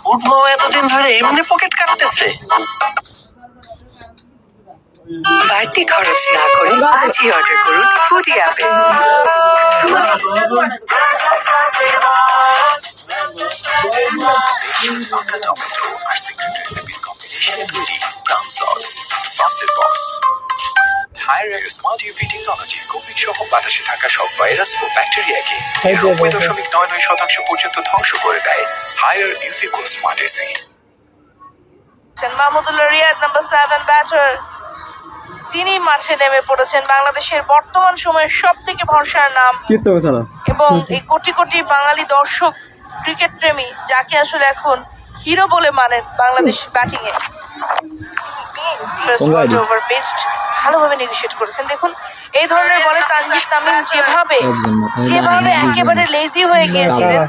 ফুটমাও এতদিন ধরে, এমনি পকেট কাটতেছে। বাড়তি খরচ না করে আজই অর্ডার করুন ফুডি অ্যাপে টমেটো আর সিক্রেট রেসিপির ব্রাউন সস সসের Haier smart UV technology Covid সহ বাতাসে থাকা সব ভাইরাস ও ব্যাকটেরিয়াকে নিরানব্বই দশমিক নয় নয় শতাংশ পর্যন্ত ধ্বংস করে দেয় Haier UV cool smart AC Mahmudullah Riyad number seven batter তিনি মাঠে নেমে পড়েছেন বাংলাদেশের বর্তমান সময়ের সব থেকে ভরসার নাম এবং এই কোটি কোটি বাঙালি দর্শক ক্রিকেট প্রেমী যাকে আসলে এখন হিরো বলে মানেন Bangladesh batting a overpitched ভালোভাবে নেগোশিয়েট করেছেন। দেখুন এই ধরনের বলে তানজিদ তামিম যেভাবে যেভাবে একেবারে লেজি হয়ে। গিয়েছিলেন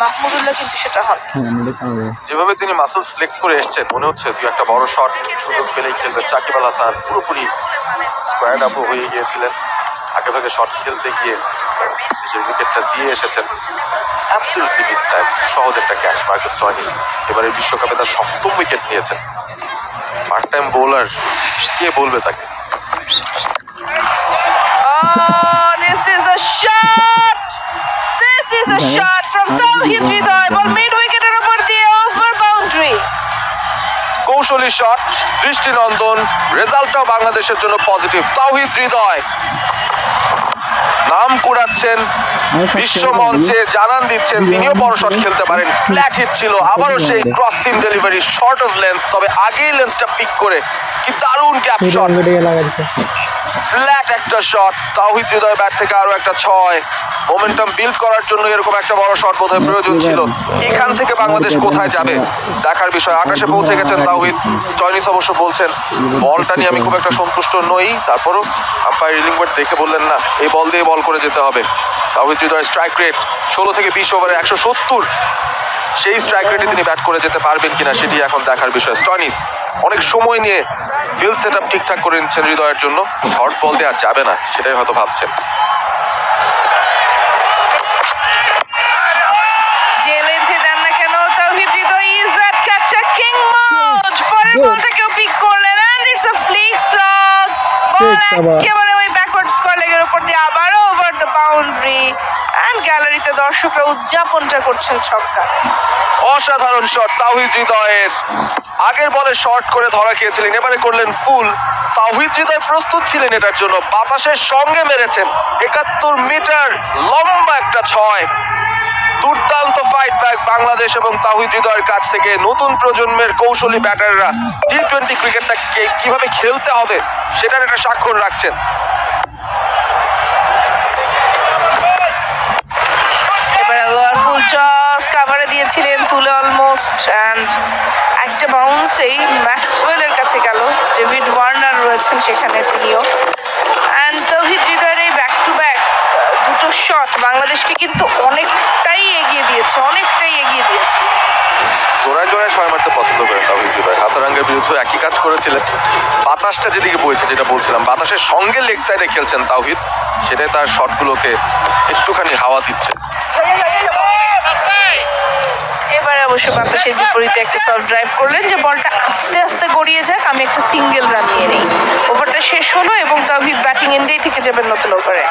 মাহমুদুল্লাহ কিন্তু সেটা হন। হ্যাঁ যেভাবে তিনি মাসেলস ফ্লেক্স করে এসেছেন মনে হচ্ছে দু একটা বড় শট সুযোগ পেলেই খেলবেন। সাকিব আল হাসান পুরোপুরি স্কোয়াড আপও হয়ে গিয়েছিলেন। আগে ভাগে শট খেলতে গিয়ে নিজের উইকেটটা দিয়ে এসেছেন। অ্যাবসলিউটলি মিস টাইম সহজ একটা ক্যাচ মার্কাস টয়নিস এবারে বিশ্বকাপে তার সপ্তম উইকেট নিয়েছেন। পার্ট টাইম বোলার কে বলবে তাকে Oh, this is a shot! This is a shot from Tawhid Hridoy. কৌশলী শট দৃষ্টিনন্দন রেজাল্টটাও বাংলাদেশের জন্য পজিটিভ তাওহিদ হৃদয়। নাম কুড়াচ্ছেন বিশ্ব মঞ্চে জানান দিচ্ছেন তিনিও বড় শট খেলতে পারেন। ফ্ল্যাট হিট ছিল আবারও সেই cross seam delivery short of length তবে আগেই লেন্থটা পিক করে। কি দারুণ গ্যাপ শট ফ্ল্যাট একটা শট তাওহিদ হৃদয় ব্যাট থেকে আরও একটা ছয়। মোমেন্টাম বিল্ড করার জন্য এরকম একটা বড় শট বোধহয় প্রয়োজন ছিল। এখান থেকে বাংলাদেশ কোথায় যাবে? দেখার বিষয়, আকাশে পৌঁছে গেছেন তাওহিদ। চয়নিস অবশ্য বলছেন, বলটা নিয়ে আমি খুব একটা সন্তুষ্ট নই। তারপরও আম্পায়ার রিলিংবার্ট দেখে বললেন, না, এই বল দিয়ে বল করে যেতে হবে। তাওহিদ হৃদয় স্ট্রাইক রেট ষোলো থেকে বিশ ওভারে একশো সত্তর। সেই স্ট্রাইক রেটে তিনি ব্যাট করে যেতে পারবেন কিনা সেটি এখন দেখার বিষয়। স্টনিস অনেক সময় নিয়ে ফিল্ড সেট আপ ঠিকঠাক করে নিচ্ছেন হৃদয়ের জন্য। শর্ট বল দিয়ে আর যাবে না সেটাই হয়তো ভাবছেন। একেবারে ওই ব্যাকওয়ার্ড স্কোয়ার লেগের উপর দিয়ে আবারও ওভার দ্য বাউন্ডারি এন্ড গ্যালারিতে দর্শকরা উদযাপনটা করছেন ছক্কা অসাধারণ শট তাওহিদ হৃদয়ের। আগের বলে শর্ট করে ধরা খেয়েছিলেন, এবারে করলেন ফুল তাওহিদ হৃদয় প্রস্তুত ছিলেন এটার জন্য, বাতাসের সঙ্গে মেরেছেন। একাত্তর মিটার লম্বা একটা ছয়। দুর্দান্ত ফাইট ব্যাক বাংলাদেশ এবং তাহিদ হৃদয়ের কাছ থেকে নতুন প্রজন্মের কৌশলী ব্যাটাররা টি টোয়েন্টি ক্রিকেটটা কীভাবে খেলতে হবে, সেটার একটা স্বাক্ষর রাখছেন এবারে ফুল কাভারে দিয়েছিলেন, তুলে অলমোস্ট অ্যান্ড একটা বাউন্সেই ম্যাক্সওয়েলের কাছে গেল। ডেভিড ওয়ার্নার রয়েছেন সেখানে তিনিও। অ্যান্ড তৌহিদ হৃদয়ের এই ব্যাক টু ব্যাক দুটো শট বাংলাদেশকে কিন্তু অনেকটাই এগিয়ে দিয়েছে, অনেকটাই এগিয়ে দিয়েছে। জোড়ায় জোড়ায় ছয় মারতে পছন্দ করেন তাহিদ হৃদয় হাসারাঙ্গের বিরুদ্ধে একই কাজ করেছিলেন। বাতাসটা যেদিকে বইছে, যেটা বলছিলাম, বাতাসের সঙ্গে লেগ সাইডে খেলছেন তাওহিদ সেটাই তার শটগুলোকে একটুখানি হাওয়া দিচ্ছে। এবারে অবশ্য বাতাসের বিপরীতে একটা সফট ড্রাইভ করলেন যে বলটা আস্তে আস্তে গড়িয়ে যাক, আমি একটা সিঙ্গেল রান নিয়ে নিই। ওভারটা শেষ হলো এবং তাহিদ ব্যাটিং এন্ডেই থেকে যাবেন নতুন ওভারে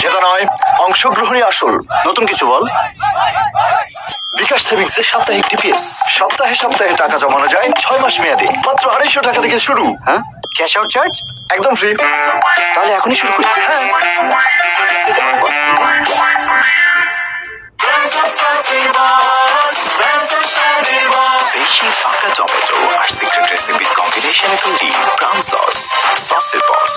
জেতা নয় অংশগ্রহণই আসল। নতুন কিছু বল। বিকাশ সেভিংস সাপ্তাহিক টিপিএস সপ্তাহে সপ্তাহে টাকা জমানো যায় ছয় মাস মেয়াদে। মাত্র আড়াইশো টাকা থেকে শুরু। হ্যাঁ? ক্যাশ আউট চার্জ একদম ফ্রি তাহলে এখনই শুরু করি হ্যাঁ দেশি পাকা টমেটো আর সিক্রেট রেসিপির কম্বিনেশনে তৈরি ব্রাউন সস সসের box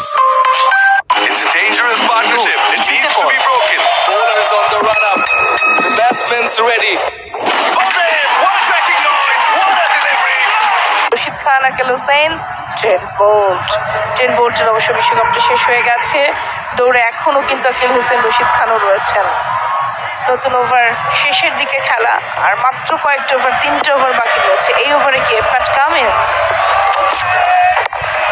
It's a dangerous partnership. It needs to be broken. Bowler is on the run up. The batsman's ready. Bowman, what a cracking noise. What a delivery. Rashid Khan Akeal Hosein Trent Boult Trent বোল্টের অবশ্য বিশ্বকাপটা শেষ হয়ে গেছে। দৌড়ে এখনও কিন্তু আকিল হোসেন রশিদ খানও রয়েছেন। নতুন ওভার শেষের দিকে খেলা, আর মাত্র কয়েকটা ওভার, তিনটে ওভার বাকি রয়েছে। এই ওভারে কে Pat Cummins.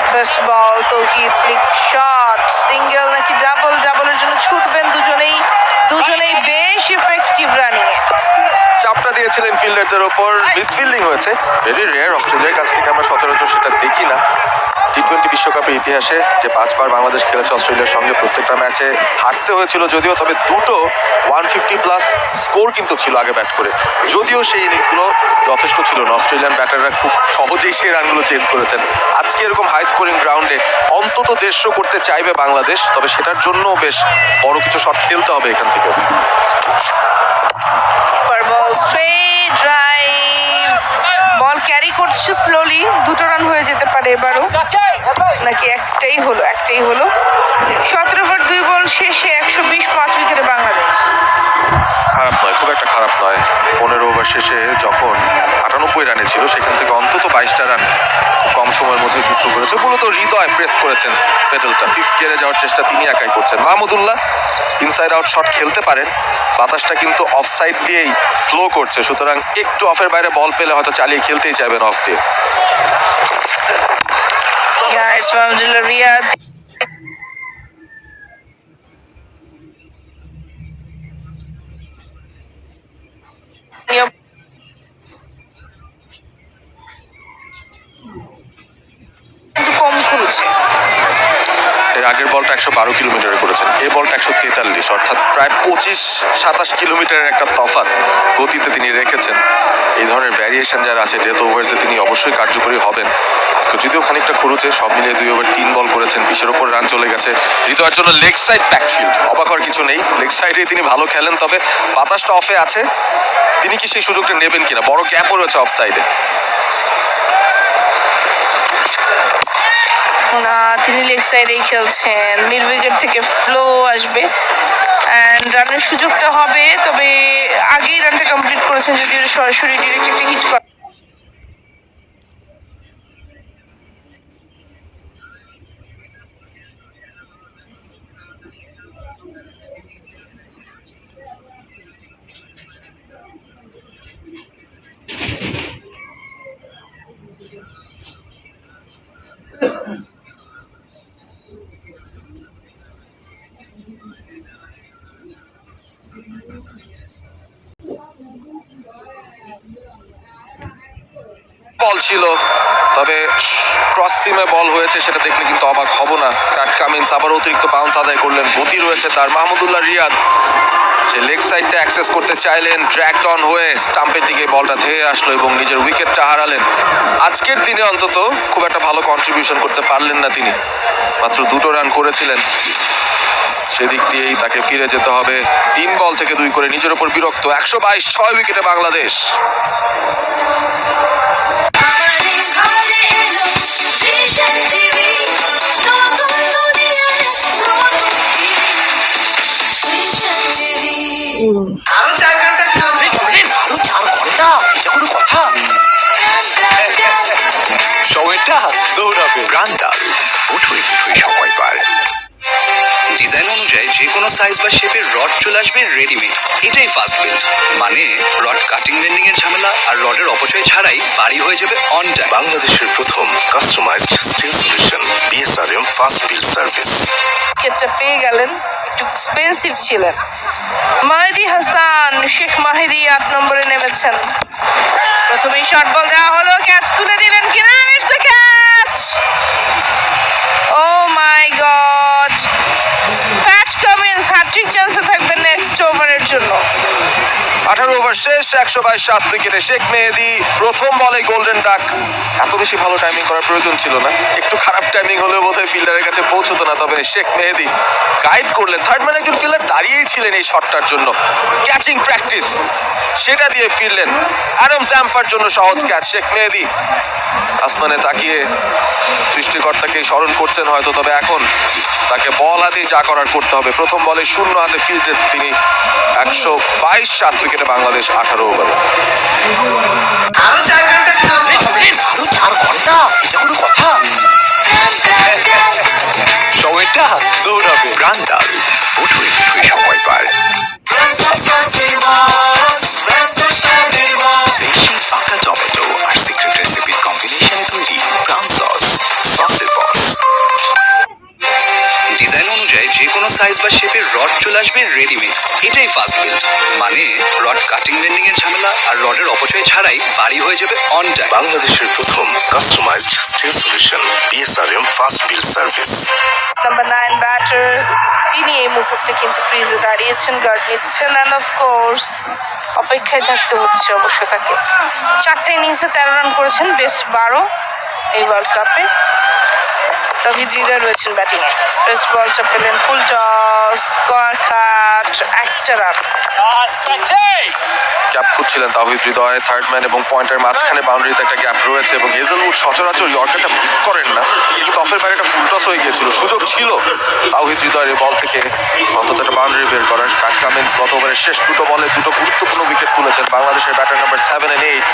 First ball Towhid flick shot single নাকি ডাবল ডাবলের জন্য ছুটবেন দুজনেই বেশ ইফেক্টিভ এ। চাপটা দিয়েছিলেন ফিল্ডারদের ওপর মিসফিল্ডিং হয়েছে। ভেরি রেয়ার অস্ট্রেলিয়ার কাছ থেকে আমরা সচরাচর সেটা দেখি না। টি টোয়েন্টি বিশ্বকাপের ইতিহাসে যে পাঁচবার বাংলাদেশ খেলেছে অস্ট্রেলিয়ার সঙ্গে প্রত্যেকটা ম্যাচে হারতে হয়েছিল যদিও, তবে দুটো ওয়ান ফিফটি প্লাস স্কোর কিন্তু ছিল আগে ব্যাট করে। যদিও সেই ইনিংসগুলো যথেষ্ট ছিল না। অস্ট্রেলিয়ান ব্যাটাররা খুব সহজেই সেই রানগুলো চেঞ্জ করেছেন। আজকে এরকম হাই স্কোরিং গ্রাউন্ডে অন্তত দেড়শো করতে চাইবে বাংলাদেশ, তবে সেটার জন্য বেশ বড় কিছু শট খেলতে হবে এখান থেকে স্ট্রেট ড্রাইভ বল ক্যারি করছে স্লোলি দুটো রান হয়ে যেতে পারে এবারও। নাকি একটাই হলো একটাই হলো। সতেরো ওভার দুই বল শেষে একশো বিশ পাঁচ উইকেটে বাংলাদেশ। খারাপ নয়, খুব একটা খারাপ নয়। পনেরো ওভার শেষে যখন আটানব্বই রানে ছিল, সেখান থেকে অন্তত বাইশটা রান কম সময়ের মধ্যে যুক্ত করেছে। মূলত হৃদয় প্রেস করেছেন পেডেলটা ফিফথ গিয়ারে যাওয়ার চেষ্টা তিনি একাই করছেন। মাহমুদুল্লাহ ইনসাইড আউট শট খেলতে পারেন। বাতাসটা কিন্তু অফ সাইড দিয়েই ফ্লো করছে। সুতরাং একটু অফের বাইরে বল পেলে হয়তো চালিয়ে খেলতেই চাইবেন অফ দিয়ে। minha como Cruz. আগের বলটা একশো বারো কিলোমিটারে করেছেন এই বলটা একশো তেতাল্লিশ, অর্থাৎ প্রায় পঁচিশ সাতাশ কিলোমিটারের একটা তফাৎ গতিতে তিনি রেখেছেন। এই ধরনের ভ্যারিয়েশন যারা আছে ডেথ ওভার্সে তিনি অবশ্যই কার্যকরী হবেন। যদিও খানিকটা খরচে, সব মিলিয়ে দুই ওভার তিন বল করেছেন বিশের ওপর রান চলে গেছে। হৃদয়ের জন্য লেগ সাইড ব্যাকফিল্ড অবাক হওয়ার কিছু নেই। লেগ সাইডে তিনি ভালো খেলেন, তবে বাতাসটা অফে আছে। তিনি কি সেই সুযোগটা নেবেন কিনা? বড় গ্যাপও রয়েছে অফ সাইডে না, তিনি লেগ সাইডেই খেলছেন মিড উইকেট থেকে ফ্লো আসবে। অ্যান্ড রানের সুযোগটা হবে, তবে আগেই রানটা কমপ্লিট করেছেন যদি ওটা সরাসরি ডিরেক্ট একটা হিট ছিল, তবে ক্রস সিমে বল হয়েছে, সেটা দেখলে কিন্তু অবাক হব না। ক্যাট কামিন্স আবার অতিরিক্ত বাউন্স আদায় করলেন। গতি রয়েছে তার মাহমুদুল্লাহ রিয়াদ। সে লেগ সাইডটা অ্যাক্সেস করতে চাইলেন ট্র্যাক অন হয়ে স্টাম্পের দিকে বলটা ধেয়ে আসলো এবং নিজের উইকেটটা হারালেন। আজকের দিনে অন্তত খুব একটা ভালো কন্ট্রিবিউশন করতে পারলেন না তিনি। মাত্র দুটো রান করেছিলেন। সেদিক দিয়েই তাকে ফিরে যেতে হবে। তিন বল থেকে দুই করে নিজের ওপর বিরক্ত। একশো বাইশ, ছয় উইকেটে বাংলাদেশ। নতুন টিভি ভিশন টিভি আরও চার ঘণ্টা। সময়টা দৌড়াবে। ব্রান্ডাল উঠুই উঠুই সময় পার। ডিজাইন অনুযায়ী যে কোনো সাইজ বা শেপের রড চলে আসবে রেডিমেড এটাই ফাস্ট বিল্ড মানে রড কাটিং বেন্ডিং এর ঝামেলা আর রডের অপচয় ছাড়াই বাড়ি হয়ে যাবে অন টাইম বাংলাদেশের প্রথম customised steel solution BSRM fast build service উইকেটটা পেয়ে গেলেন একটু এক্সপেন্সিভ ছিলেন। মাহেদি হাসান শেখ মাহেদি আট নম্বরে নেমেছেন। প্রথমেই শর্ট বল দেওয়া হলো ক্যাচ তুলে দিলেন কিনা it's a catch oh my god Pat Cummins hat-trick চান্সে থাকবেন নেক্সট ওভারের জন্য আঠারো ওভার শেষ একশো বাইশ সাত উইকেটে শেখ মেহেদি প্রথম বলে গোল্ডেন ডাক। এত বেশি ভালো টাইমিং করার প্রয়োজন ছিল না। একটু খারাপ টাইমিং হলেও বোধহয় ফিল্ডারের কাছে পৌঁছতো না, তবে শেখ মেহেদি গাইড করলেন। থার্ড ম্যান একজন ফিল্ডার দাঁড়িয়েই ছিলেন এই শটটার জন্য। ক্যাচিং প্র্যাকটিস সেটা দিয়ে ফিরলেন অ্যাডাম স্যাম্পার জন্য সহজ ক্যাচ শেখ মেহেদি আসমানে তাকিয়ে সৃষ্টিকর্তাকে স্মরণ করছেন হয়তো, তবে এখন তাকে বল হাতেই যা করার করতে হবে। প্রথম বলে শূন্য হাতে ফিল্ডে তিনি একশো বাইশ সাত উইকেটে বাংলাদেশ আঠারো ওভারে আরও চার ঘণ্টা আরও চার ঘণ্টা? এটা কোনো কথা? সময়টা দৌড়াবে। ব্রান্ডাল উঠুই উঠুই সময় পার। দেশি পাকা টমেটো আর সিক্রেট রেসিপির কম্বিনেশনে তৈরি ব্রাউন সস সসের বস ডিজাইন অনুযায়ী যে কোনো সাইজ বা চলে আসবে রেডিমেড এটাই ফাস্ট বিল্ড মানে রড কাটিং বেন্ডিং এর ঝামেলা আর রডের অপচয় ছাড়াই বাড়ি হয়ে যাবে অন টাইম বাংলাদেশের প্রথম customised steel solution BSRM fast build service number nine batter তিনি এই মুহূর্তে কিন্তু ক্রিজে দাঁড়িয়েছেন গার্ড নিচ্ছেন অ্যান্ড অফ কোর্স অপেক্ষায় থাকতে হচ্ছে অবশ্য তাকে। চারটে ইনিংসে তেরো রান করেছেন বেস্ট বারো এই ওয়ার্ল্ড কাপে তবে হৃদয় রয়েছেন ব্যাটিংয়ে ফার্স্ট বলটা পেলেন ফুল টস স্কোয়ার কাট একটা রান গ্যাপ খুঁজছিলেন তাহিদ হৃদয় থার্ড ম্যান এবং পয়েন্টের মাঝখানে বাউন্ডারিতে একটা গ্যাপ রয়েছে এবং হেজেলউড সচরাচর ইয়র্কারটা মিস করেন না, কিন্তু অফের বাইরে একটা ফুল টস হয়ে গিয়েছিল। সুযোগ ছিল তাহিদ হৃদয়ের বল থেকে। অন্তত একটা বাউন্ডারি বের করার। প্যাট কামিন্স গত ওভারের শেষ দুটো বলে দুটো গুরুত্বপূর্ণ উইকেট তুলেছেন। বাংলাদেশের batter number seven and eight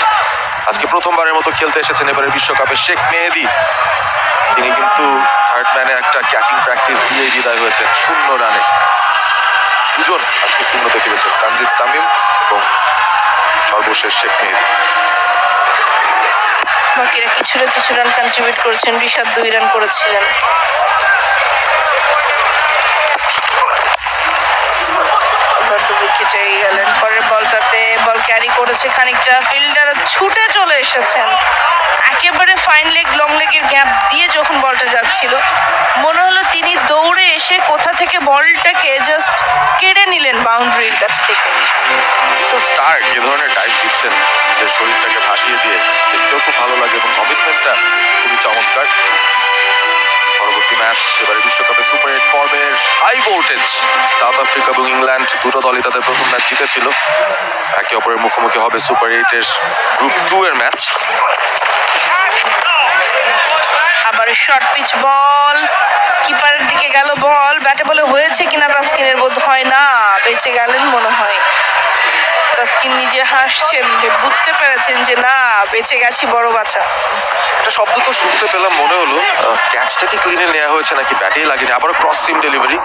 আজকে প্রথমবারের মতো খেলতে এসেছেন এবারের বিশ্বকাপে শেখ মেহেদি। তিনি কিন্তু থার্ড ম্যানে একটা ক্যাচিং প্র্যাকটিস দিয়ে বিদায় হয়েছেন, শূন্য রানে। দুজন আজকে শূন্যতে ফিরেছেন তানজিদ তামিম এবং সর্বশেষ শেখ মেহেদি। বাকিরা কিছুটা কিছু রান কন্ট্রিবিউট করেছেন ঋষাদ দুই রান করেছিলেন। দু গেলেন পরের বলটাতে, বল ক্যারি করেছে খানিকটা। ফিল্ডার ছুটে চলে এসেছেন। একেবারে ফাইন লেগ লং লেগের গ্যাপ দিয়ে যখন বলটা যাচ্ছিল, মনে হলো তিনি দৌড়ে এসে কোথা থেকে বলটাকে জাস্ট কেড়ে নিলেন বাউন্ডারির কাছ থেকে। স্টার্ট যে ধরনের ডাইভ দিচ্ছেন, যে শরীরটাকে ভাসিয়ে দিয়ে, দেখতেও খুব ভালো লাগে এবং কমিটমেন্টটা খুবই চমৎকার। পরবর্তী ম্যাচ এবারে বিশ্বকাপে সুপার এইট পর্বের হাই ভোল্টেজ সাউথ আফ্রিকা এবং ইংল্যান্ড দুটো দলই তাদের প্রথম ম্যাচ জিতেছিল। একে অপরের মুখোমুখি হবে সুপার এইটের গ্রুপ টু এর ম্যাচ আবার শর্ট পিচ বল কিপারের দিকে গেল বল ব্যাটে বলে হয়েছে কিনা তাস্কিনের বোধ হয় না। বেঁচে গেলেন মনে হয়। তাস্কিন নিজে হাসছেন বুঝতে পেরেছেন যে না বেঁচে গেছি বড় বাচ্চা। একটা শব্দ তো শুনতে পেলাম মনে হলো ক্যাচটা কি ক্লিনে নেওয়া হয়েছে নাকি ব্যাটেই লাগেনি? আবার ক্রস সিম ডেলিভারি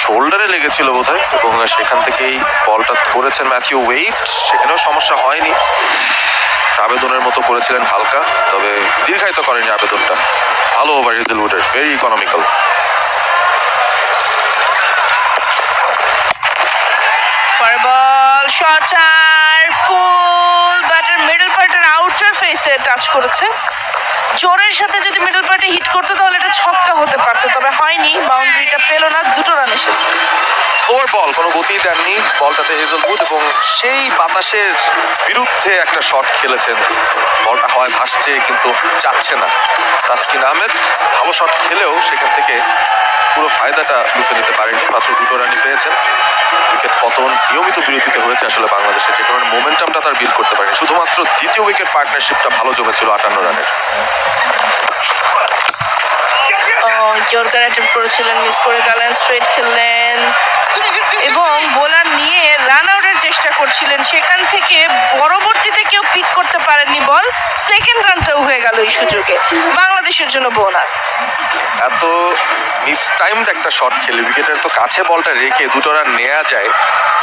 শোল্ডারে লেগেছিল বোধহয় এবং সেখান থেকেই বলটা ধরেছেন ম্যাথিউ ওয়েট সেখানেও সমস্যা হয়নি। আবেদনের মতো করেছিলেন হালকা তবে দীর্ঘায়িত করেনি আবেদনটা। ভালো ওভার হেজেলউডের ভেরি ইকোনমিক্যাল পরের ball shorter full batter middle পার্টের আউটার ফেসে টাচ করেছে। জোরের সাথে যদি মিডল পার্টে হিট করতো, তাহলে এটা ছক্কা হতে পারতো, তবে হয়নি বাউন্ডারিটা পেল না, দুটো রান এসেছে। স্লোয়ার বল কোনো গতি দেননি, বলটাতে হেজেলউড এবং সেই বাতাসের বিরুদ্ধে একটা শট খেলেছেন। বলটা হয় ভাসছে, কিন্তু যাচ্ছে না। তাসকিন আহমেদ ভালো শট খেলেও সেখান থেকে পুরো ফায়দাটা লুকে নিতে পারেনি। মাত্র দুটো রানই পেয়েছেন। উইকেট পতন নিয়মিত বিরতিতে হয়েছে আসলে বাংলাদেশে। যে কারণে মোমেন্টামটা তার বিল করতে পারেনি। শুধুমাত্র দ্বিতীয় উইকেট পার্টনারশিপটা ভালো জমেছিল আটান্ন রানের। অ্যাটেম্প করেছিলেন মিস করে গেলেন স্ট্রেট খেললেন। এবং বোলার নিয়ে রান আউটের চেষ্টা করছিলেন। সেখান থেকে পরবর্তীতে কেউ পিক করতে পারেননি বল। সেকেন্ড রানটাও হয়ে গেল এই সুযোগে। বাংলাদেশের জন্য বোনাস এত মিস টাইমড একটা শট খেলে। উইকেটের তো কাছে বলটা রেখে দুটো রান নেওয়া যায়,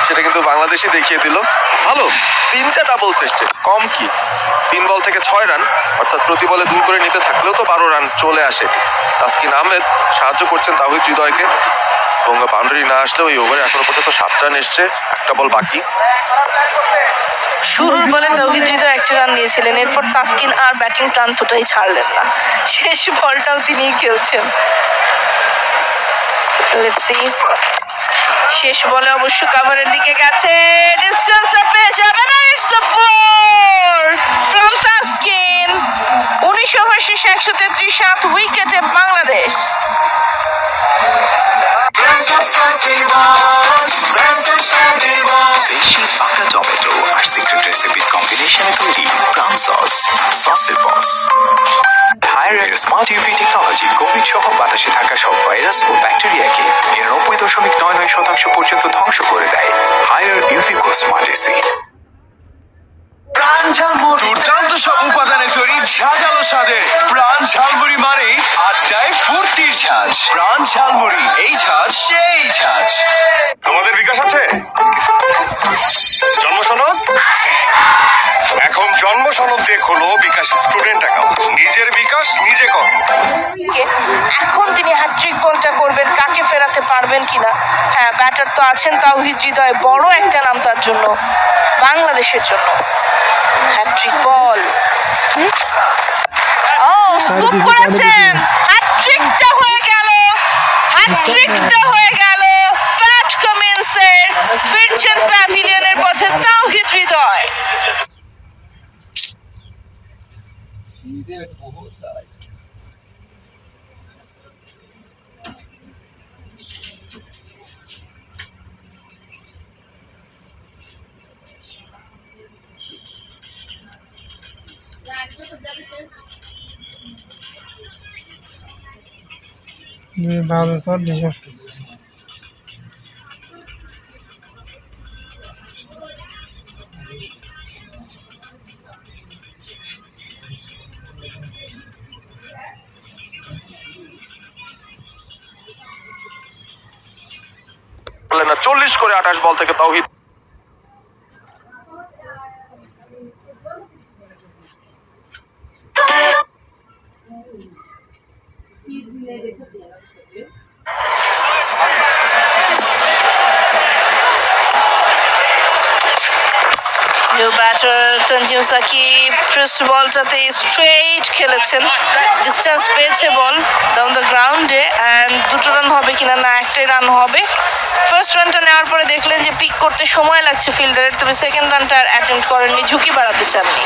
সেটা কিন্তু বাংলাদেশই দেখিয়ে দিল। ভালো, তিনটা ডাবলস এসছে। কম কি? তিন বল থেকে ছয় রান অর্থাৎ প্রতি বলে দুই করে নিতে থাকলেও তো বারো রান চলে আসে। তাসকিন আহমেদ সাহায্য করছেন তাহিদ হৃদয়কে। বাউন্ডারি না আসলেও এই ওভারে এখনও পর্যন্ত সাত রান এসছে, একটা বল বাকি। শুরুর বলে তৌহিদ হৃদয় একটা রান নিয়েছিলেন, এরপর তাসকিন আর ব্যাটিং প্রান্তটাই ছাড়লেন না। শেষ বলটাও তিনিই খেলছেন। শেষ বলে অবশ্য কাভারের দিকে গেছে। ডিস্টেন্সটা পেয়ে যাবে না it's the four from Taskin. উনিশ ওভার শেষে একশো তেত্রিশ সাত উইকেটে বাংলাদেশ। কোভিড সহ বাতাসে থাকা সব ভাইরাস ও ব্যাকটেরিয়াকে নিরানব্বই দশমিক নয় নয় শতাংশ পর্যন্ত ধ্বংস করে দেয় হায়ার ইউভিকো স্মার্ট এসি প্রাণ সব উপাদানে তৈরি ঝাঁঝালো স্বাদের প্রাণ ঝালমুড়ি মানে আড্ডায় ফুর্তির ঝাঁজ। প্রাণ ঝালমুড়ি, এই ঝাঁজ, সেই ঝাঁজ। তোমাদের বিকাশ আছে? জন্ম এখন জন্ম সনদ দিয়ে খোলো বিকাশ স্টুডেন্ট অ্যাকাউন্ট নিজের বিকাশ নিজে করো। কে এখন তিনি হ্যাট্রিক বলটা করবেন, কাকে ফেরাতে পারবেন কিনা? হ্যাঁ ব্যাটার তো আছেন তাওহিদ হৃদয়, বড় একটা নাম তার জন্য, বাংলাদেশের জন্য। হ্যাট্রিক বল ও স্কুপ করেছেন। হ্যাট্রিকটা হয়ে গেল। হ্যাট্রিকটা হয়ে গেল। প্যাট কমিন্সের ফিরছেন প্যাভিলিয়নের পথে তাওহিদ হৃদয়। ডিসে না চল্লিশ করে আঠাশ বল থেকে তাওহিদ। ব্যাটার তঞ্জিম সাকিব ফার্স্ট বলটাতে স্ট্রেট খেলেছেন। ডিস্টেন্স পেয়েছে বল ডাউন দ্য গ্রাউন্ডে অ্যান্ড দুটো রান হবে কিনা না, একটাই রান হবে। ফার্স্ট রানটা নেওয়ার পরে দেখলেন যে পিক করতে সময় লাগছে ফিল্ডারের তবে সেকেন্ড রানটা অ্যাটেম্প করেননি, ঝুঁকি বাড়াতে চাননি।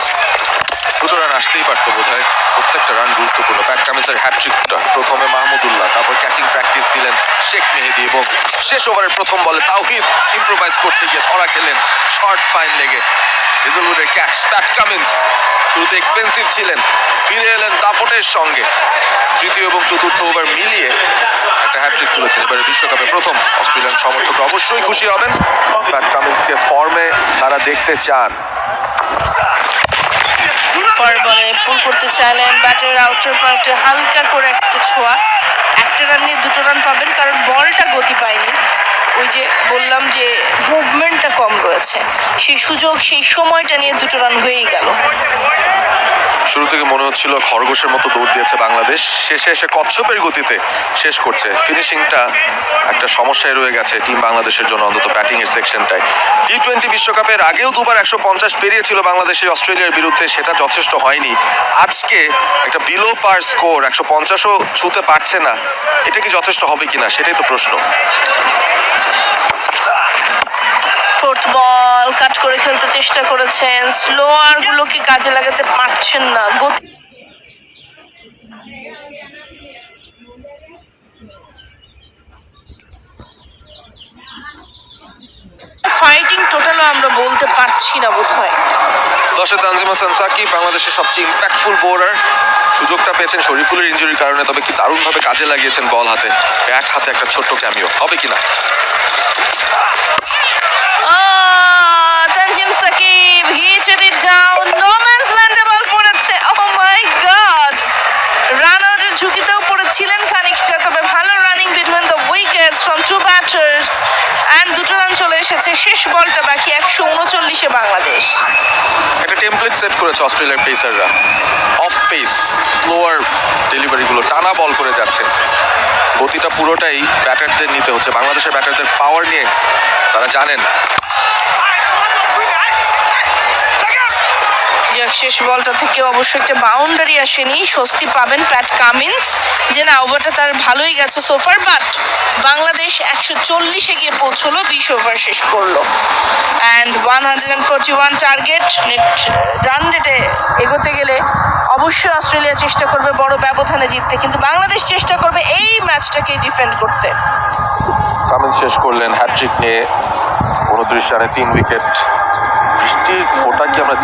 দুটো রান আসতেই পারতো বোধ হয় প্রত্যেকটা রান গুরুত্বপূর্ণ। প্যাট কামিন্সের হ্যাট্রিকটা প্রথমে মাহমুদুল্লাহ তারপর ক্যাচিং প্র্যাকটিস দিলেন শেখ মেহেদি এবং শেষ ওভারের প্রথম বলে তাওহিদ ইম্প্রোভাইজ করতে গিয়ে ধরা খেলেন শর্ট ফাইন লেগে হেজলউডের ক্যাচ প্যাট কামিন্স শুরুতে এক্সপেন্সিভ ছিলেন, ফিরে এলেন দাপটের সঙ্গে। তৃতীয় এবং চতুর্থ ওভার মিলিয়ে একটা হ্যাট্রিক তুলেছেন। এবারে বিশ্বকাপে প্রথম অস্ট্রেলিয়ান সমর্থকরা অবশ্যই খুশি হবেন। প্যাট কামিন্সকে ফর্মে তারা দেখতে চান। পর বলে পুল করতে চাইলেন ব্যাটের আউটার পার্টে হালকা করে একটা ছোঁয়া। একটা রান নিয়ে দুটো রান পাবেন, কারণ বলটা গতি পায়নি। ওই যে বললাম যে মুভমেন্টটা কম রয়েছে। সেই সুযোগ, সেই সময়টা নিয়ে দুটো রান হয়েই গেল। শুরু থেকে মনে হচ্ছিল খরগোশের মতো দৌড় দিয়েছে বাংলাদেশ। শেষে এসে কচ্ছপের গতিতে শেষ করছে। ফিনিশিংটা একটা সমস্যায় রয়ে গেছে টিম বাংলাদেশের জন্য, অন্তত ব্যাটিং এর সেকশনটায় টি টোয়েন্টি বিশ্বকাপের আগেও দুবার একশো পঞ্চাশ পেরিয়েছিল বাংলাদেশের, অস্ট্রেলিয়ার বিরুদ্ধে। সেটা যথেষ্ট হয়নি। আজকে একটা বিলো পার স্কোর একশো পঞ্চাশও ছুতে পারছে না। এটা কি যথেষ্ট হবে কিনা? সেটাই তো প্রশ্ন। ফোর্থ বল কাট করে খেলতে চেষ্টা করেছেন। স্লোয়ার গুলোকে কাজে লাগাতে পারছেন না? গতি আমরা বলতে পারছি না সাকিব বাংলাদেশের ইম্প্যাক্টফুল সুযোগটা পেয়েছেন ইঞ্জুরির কারণে, তবে কি কাজে লাগিয়েছেন বল হাতে? ব্যাট হাতে একটা ছোট্ট ক্যামিও হবে কিনা? Hit it down. No man's land এ বল পড়েছে। Oh my God! রান আউটের ঝুঁকিতেও পড়েছিলেন খানিকটা, তবে ভালো running between the wickets from two batters and দুটো রান চলে এসেছে শেষ বলটা বাকি একশো উনচল্লিশে বাংলাদেশ একটা টেমপ্লেট সেট করেছে অস্ট্রেলিয়ার পেসাররা অফ পেস স্লোয়ার ডেলিভারিগুলো টানা বল করে যাচ্ছে গতিটা পুরোটাই ব্যাটারদের নিতে হচ্ছে বাংলাদেশের ব্যাটারদের পাওয়ার নিয়ে তারা জানেন যাক শেষ বলটা থেকে অবশ্যই একটা বাউন্ডারি আসেনি। স্বস্তি পাবেন প্যাট কামিন্স। যে না ওভারটা তার ভালোই গেছে সোফার বাট বাংলাদেশ একশো চল্লিশে গিয়ে পৌঁছলো, বিশ ওভার শেষ করল। And one hundred and forty one target run রেটে এগোতে গেলে অবশ্যই অস্ট্রেলিয়া চেষ্টা করবে বড় ব্যবধানে জিততে। কিন্তু বাংলাদেশ চেষ্টা করবে এই ম্যাচটাকে ডিফেন্ড করতে। কামিন্স শেষ করলেন হ্যাট্রিক নিয়ে উনত্রিশ রানে তিন উইকেট বৃষ্টি ফোটা কি আমরা